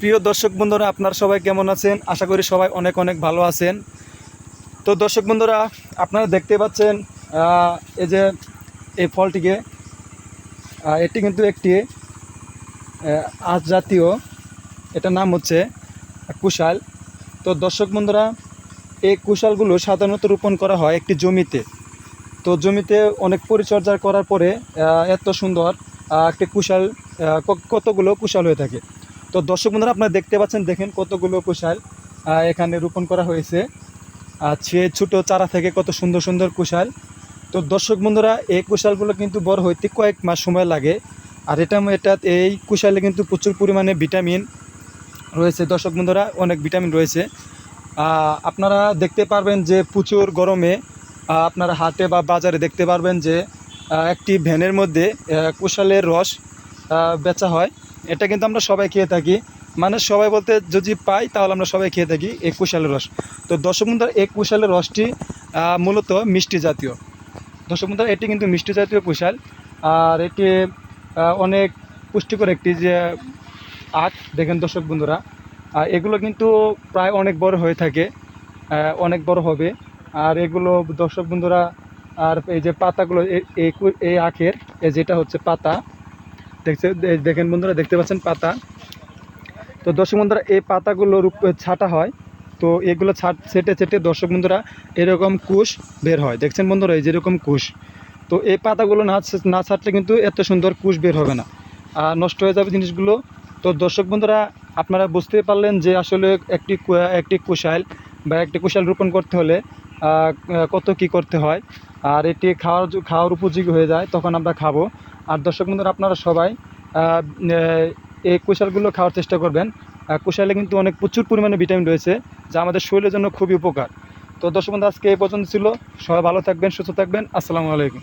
প্রিয় দর্শক বন্ধুরা, আপনারা সবাই কেমন আছেন? আশা করি সবাই অনেক অনেক ভালো আছেন। তো দর্শক বন্ধুরা, আপনারা দেখতে পাচ্ছেন এই যে এই ফলটিকে এটি কিন্তু একটি আজ জাতীয় এটার নাম হচ্ছে কুশাল। তো দর্শক বন্ধুরা, এই কুশালগুলো সাধারণত রোপণ করা হয় একটি জমিতে। তো জমিতে অনেক পরিচর্যা করার পরে এত সুন্দর একটি কুশাল কতগুলো কুশাল হয়ে থাকে। তো দর্শক বন্ধুরা, আপনারা দেখতে পাচ্ছেন, দেখেন কতগুলো কুশাল এখানে রোপণ করা হয়েছে। আর সে ছোটো চারা থেকে কত সুন্দর সুন্দর কুশাল। তো দর্শক বন্ধুরা, এই কুশালগুলো কিন্তু বড় হইতে কয়েক মাস সময় লাগে। আর এটা এটা, এই কুশালে কিন্তু প্রচুর পরিমাণে ভিটামিন রয়েছে। দর্শক বন্ধুরা, অনেক ভিটামিন রয়েছে। আপনারা দেখতে পারবেন যে প্রচুর গরমে আপনারা হাটে বা বাজারে দেখতে পারবেন যে একটি ভ্যানের মধ্যে কুশালের রস বেচা হয়। এটা কিন্তু আমরা সবাই খেয়ে থাকি। মানে সবাই বলতে যদি পাই, তাহলে আমরা সবাই খেয়ে থাকি এই কুশালের রস। তো দর্শক বন্ধুরা এই কুশালের রসটি মূলত মিষ্টি জাতীয়। দর্শক এটি কিন্তু মিষ্টি জাতীয় কুশাল। আর এটি অনেক পুষ্টিকর একটি যে আখ, দেখেন দর্শক বন্ধুরা। আর এগুলো কিন্তু প্রায় অনেক বড় হয়ে থাকে অনেক বড় হবে। আর এগুলো দর্শক বন্ধুরা, আর এই যে পাতাগুলো এই আখের যেটা হচ্ছে পাতা দেখছে দেখেন বন্ধুরা, দেখতে পাচ্ছেন পাতা। তো দর্শক বন্ধুরা, এই পাতাগুলো রূপ- ছাটা হয়। তো এগুলো ছাট, ছেটে ছেটে দর্শক বন্ধুরা, এরকম কুশ বের হয়। দেখছেন বন্ধুরা, এই যেরকম কুশ। তো এই পাতাগুলো না না ছাটলে কিন্তু এত সুন্দর কুশ বের হবে না। আর নষ্ট হয়ে যাবে জিনিসগুলো। তো দর্শক বন্ধুরা, আপনারা বুঝতে পারলেন যে আসলে একটি একটি কুশাল বা একটি কুশাল রোপণ করতে হলে কত কি করতে হয়, আর এটি খাওয়ার খাওয়ার উপযোগী হয়ে যায়, তখন আমরা খাব। আর দর্শক বন্ধুরা, আপনারা সবাই এই কুশালগুলো খাওয়ার চেষ্টা করবেন। কুশালে কিন্তু অনেক প্রচুর পরিমাণে ভিটামিন রয়েছে, যা আমাদের শরীরের জন্য খুবই উপকার। তো দর্শক বন্ধু আজকে এই পর্যন্ত ছিল। সবাই ভালো থাকবেন, সুস্থ থাকবেন। আসসালামু আলাইকুম।